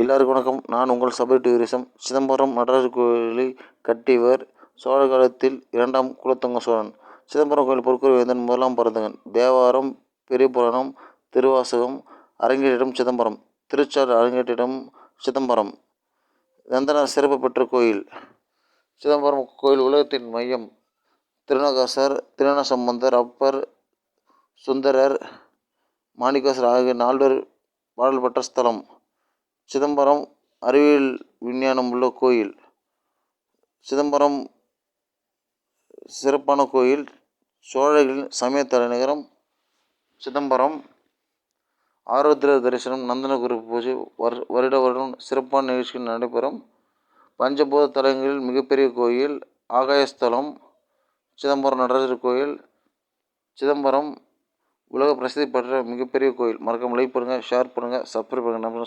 எல்லாருக்கும் வணக்கம். நான் உங்கள் சபை டூரிசம் சிதம்பரம் நடராஜர் கோயிலை கட்டியவர் சோழ காலத்தில் இரண்டாம் குலத்தங்க சோழன். சிதம்பரம் கோயில் பொற்கொடி வேந்தன் முதலாம் பராந்தகன் தேவாரம் பெரிய புராணம் திருவாசகம் அரங்கேற்றிடம் சிதம்பரம் திருச்சார் அரங்கேற்றிடம் சிதம்பரம். நந்தனார் சிறப்பு பெற்ற கோயில். சிதம்பரம் கோயில் உலகத்தின் மையம். திருநகாசர் திருநணசம்பந்தர் அப்பர் சுந்தரர் மாணிக்கவாசகர் ஆகிய நால்வர் பாடல் பெற்ற ஸ்தலம். சிதம்பரம் அறிவியல் விஞ்ஞானம் உள்ள கோயில். சிதம்பரம் சிறப்பான கோயில். சோழர்களின் சமய தலைநகரம் சிதம்பரம். ஆருத்ர தரிசனம் நந்தனகுரு பூஜை வரு வருட வருடம் சிறப்பான நிகழ்ச்சிகள் நடைபெறும். பஞ்சபூத தலங்களில் மிகப்பெரிய கோயில் ஆகாயஸ்தலம் சிதம்பரம் நடராஜர் கோயில் சிதம்பரம் உலக பிரசித்தி பெற்ற மிகப்பெரிய கோயில். மறக்காமல் லைக் பண்ணுங்கள் ஷேர் பண்ணுங்கள் சப்ஸ்கிரைப் பண்ணுங்கள் நம்ம